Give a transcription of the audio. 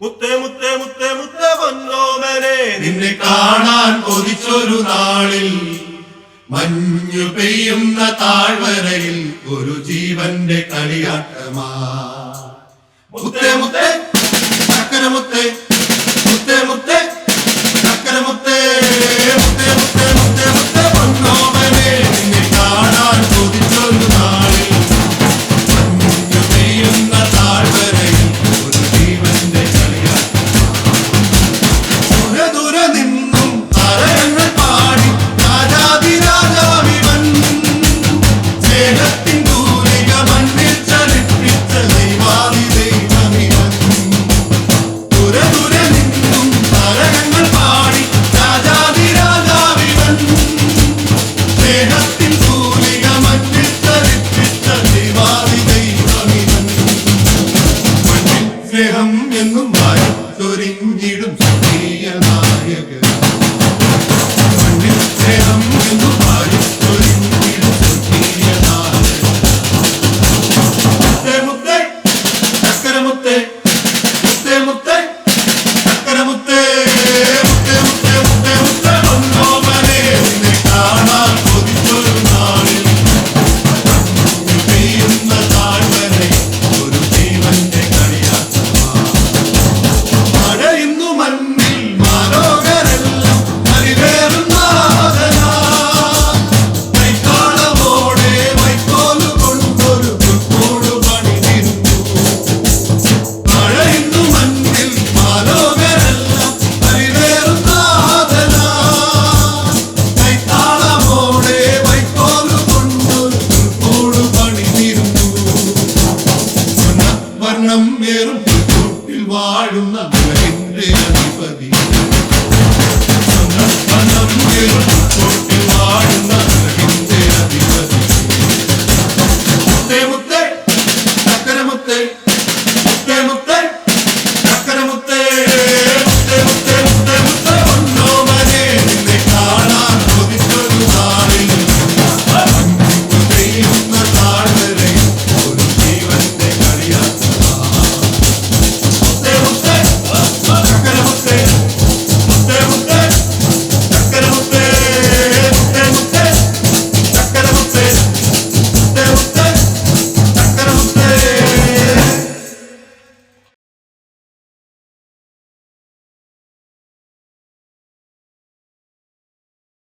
മുത്തേ മുത്തേ മുത്തേ മുത്ത പൊന്നോമനെ നിന്നെ കാണാൻ കൊതിച്ചൊരു നാളിൽ മഞ്ഞു പെയ്യുന്ന താഴ്വരയിൽ ഒരു ജീവന്റെ കളിയാട്ടമാ. മുത്തേ മുത്തേ സ്നേഹം എന്നും വായിച്ചൊരിഞ്ഞിടും സത്യ നായകൻ നമ്മുടെ അധിപതി.